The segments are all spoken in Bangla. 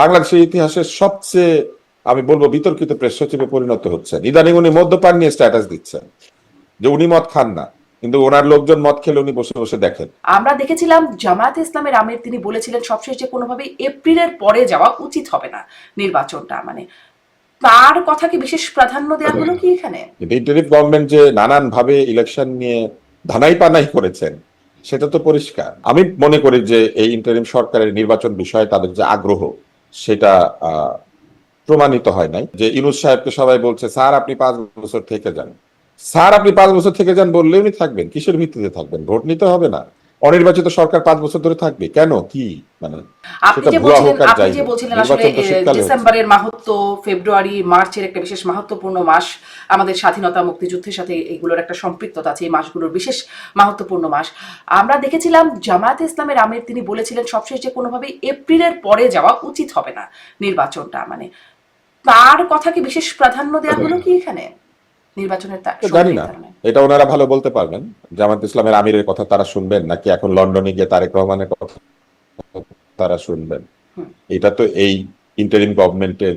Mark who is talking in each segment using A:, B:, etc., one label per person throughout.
A: বাংলাদেশের ইতিহাসের সবচেয়ে আমি বলব বিতর্কিত প্রেস সচিবে পরিণত হচ্ছেন। ইদানিং উনি মদ্যপান নিয়ে স্ট্যাটাস দিচ্ছেন যে উনি মদ খান না কিন্তু ওনার লোকজন মদ খেলে উনি বসে বসে দেখেন।
B: আমরা দেখেছিলাম জামায়াতে ইসলামের আমির তিনি বলেছিলেন সবশেষ যে কোনোভাবেই এপ্রিলের পরে যাওয়া উচিত হবে না নির্বাচনটা মানে তার কথাকে বিশেষ প্রাধান্য দেওয়া হলো কি এখানে?
A: ইন্টারিম গভর্নমেন্ট যে নানান ভাবে ইলেকশন নিয়ে ধানাই পানাই করেছেন সেটা তো পরিষ্কার। আমি মনে করি যে এই ইন্টারিম সরকারের নির্বাচন বিষয়ে তাদের যে আগ্রহ সেটা প্রমাণিত হয় নাই। যে ইনুজ সাহেবকে সবাই বলছে, স্যার, আপনি পাঁচ বছর থেকে যান। স্যার, আপনি পাঁচ বছর থেকে যান বললে উনি থাকবেন। কিসের ভিত্তিতে থাকবেন? ভোট নিতে হবে না। অনির্বাচিত সরকার পাঁচ বছর ধরে থাকবে। কেন? কি? মানে
B: আপনি যে বলছিলেন আপনি যে বলছিলেন আসলে
A: তো
B: এ,
A: শীতকালে হচ্ছে।
B: ডিসেম্বরের মাহাত্ম ফেব্রুয়ারি মার্চের একটা বিশেষ মাহাত্মপূর্ণ মাস। আমাদের স্বাধীনতা মুক্তিযুদ্ধের সাথে এগুলোর একটা সম্পৃক্ততা আছে এই মাসগুলোর বিশেষ মাহাত্মপূর্ণ মাস। আমরা দেখেছিলাম জামায়াতে ইসলামের আমির তিনি বলেছিলেন সবশেষ যে কোনোভাবেই এপ্রিলের পরে যাওয়া উচিত হবে না নির্বাচনটা। মানে তার কথাকে বিশেষ প্রাধান্য দেওয়া হলো কি এখানে? নির্বাচনের
A: জানি না।
B: সময়ের
A: এটা ওনারা ভালো বলতে পারবেন। জামাত ইসলামের আমিরের কথা তারা শুনবেন নাকি এখন লন্ডনে গিয়ে তারেক রহমানের কথা তারা শুনবেন? এটা তো এই ইন্টারিম গভর্নমেন্টের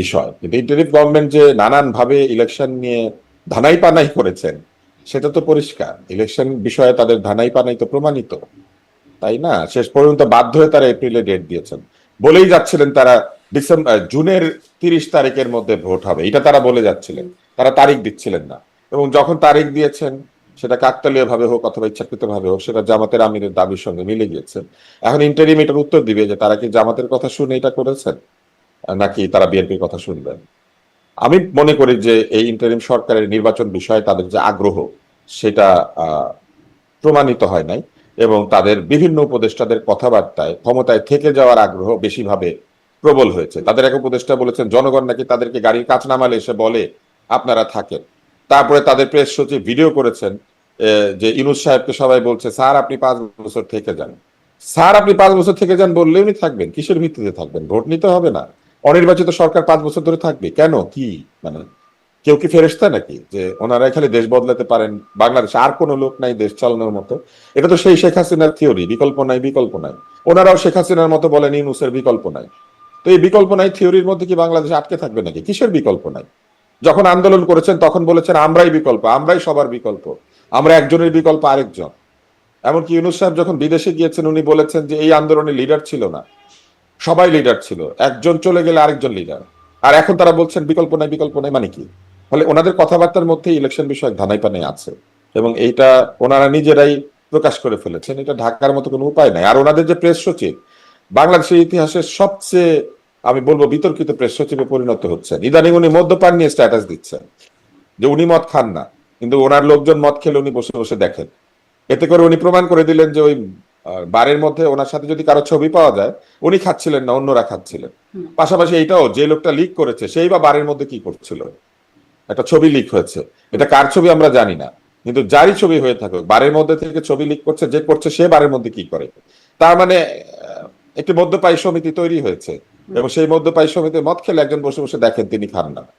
A: বিষয়। কিন্তু ইন্টারিম গভর্নমেন্ট যে নানান ভাবে ইলেকশন নিয়ে ধানাই পানাই করেছেন সেটা তো পরিষ্কার। ইলেকশন বিষয়ে তাদের ধানাই পানাই তো প্রমাণিত। তাই না? শেষ পর্যন্ত বাধ্য হয়ে তারা এপ্রিলে ডেট দিয়েছেন। বলেই যাচ্ছিলেন তারা ডিসেম্বর জুনের তিরিশ তারিখের মধ্যে ভোট হবে। এটা তারা বলে যাচ্ছিলেন। তারা তারিখ দিচ্ছিলেন না। এবং যখন তারিখ দিয়েছেন সেটা কাকতালীয় ভাবে হোক অথবা ইচ্ছাকৃত ভাবে হোক সেটা জামাতের আমিরের দাবির সঙ্গে মিলে গিয়েছে। এখন ইন্টারিম এটার উত্তর দিবে যে তারা কি জামাতের কথা শুনে এটা করেছেন নাকি তারা বিএনপির কথা শুনবেন? আমি মনে করি যে এই ইন্টারিম সরকারের নির্বাচন বিষয়ে তাদের যে আগ্রহ সেটা প্রমাণিত হয় নাই। এবং তাদের বিভিন্ন উপদেষ্টাদের কথাবার্তায় ক্ষমতায় থেকে যাওয়ার আগ্রহ বেশিভাবে প্রবল হয়েছে। তাদের এক উপদেষ্টা বলেছেন, জনগণ নাকি তাদেরকে গাড়ির কাজ নামালে এসে বলে আপনারা থাকেন। তারপরে তাদের প্রেস সচিব ভিডিও করেছেন যে ইনুস সাহেবকে সবাই বলছে, স্যার, আপনি পাঁচ বছর থেকে যান। স্যার, আপনি পাঁচ বছর থেকে যান বললে উনি থাকবেন। কিসের ভিত্তিতে থাকবেন? ভোট নিতে হবে না। অনির্বাচিত সরকার পাঁচ বছর ধরে থাকবে। কেন? কি? মানে কেউ কি ফেরেস্তা নাকি? যে ওনারা খালি দেশ বদলাতে পারেন? বাংলাদেশ আর কোনো লোক নাই দেশ চালানোর মতো। এটা তো সেই শেখ হাসিনার থিওরি, বিকল্প নাই বিকল্প নাই। ওনারাও শেখ হাসিনার মতো বলেন, ইনুসের বিকল্প নাই। তো এই বিকল্প নাই, থিওরির মধ্যে কি বাংলাদেশ আটকে থাকবে নাকি? কিসের বিকল্প নাই? যখন আন্দোলন করেছেন, তখন বলেছেন, আমরাই বিকল্প, আমরাই সবার বিকল্প, আমরা একজনের বিকল্প আরেকজন। এমনকি ইউনুস সাহেব যখন বিদেশে গিয়েছেন, উনি বলেছেন যে এই আন্দোলনে লিডার ছিল না। সবাই লিডার ছিল, একজন চলে গেলে আরেকজন লিডার আর এখন তারা বলছেন, বিকল্প নাই বিকল্প নাই মানে কি? ফলে ওনাদের কথাবার্তার মধ্যে ইলেকশন বিষয়ক ধানাই পানাই আছে। এবং এইটা ওনারা নিজেরাই প্রকাশ করে ফেলেছেন। এটা ঢাকার মতো কোনো উপায় নাই। আর ওনাদের যে প্রেস সচিব, বাংলাদেশের ইতিহাসের সবচেয়ে আমি বলব বিতর্কিত প্রেস সচিবে পরিণত হচ্ছেন। ইদানিং উনি মদ্যপান নিয়ে স্ট্যাটাস দিচ্ছেন। যে উনি মদ খান না কিন্তু ওনার লোকজন মদ খেলে উনি বসে বসে দেখেন। এতে করে উনি প্রমাণ করে দিলেন যে ওই বারের মধ্যে ওনার সাথে যদি কারও ছবি পাওয়া যায় উনি খাচ্ছিলেন না অন্যরা খাচ্ছিলেন। পাশাপাশি এইটাও যে লোকটা লিক করেছে সেই বা বারের মধ্যে কি করছিল? একটা ছবি লিক হয়েছে। এটা কার ছবি আমরা জানি না। কিন্তু যারই ছবি হয়ে থাকুক বারের মধ্যে থেকে ছবি লিক করছে যে করছে সে বারের মধ্যে কি করে? তার মানে একটি মদ্যপায়ী সমিতি তৈরি হয়েছে। এবং সেই মদ্যপায়ী সমিতির মদ খেলে একজন বসে বসে দেখেন তিনি খান না।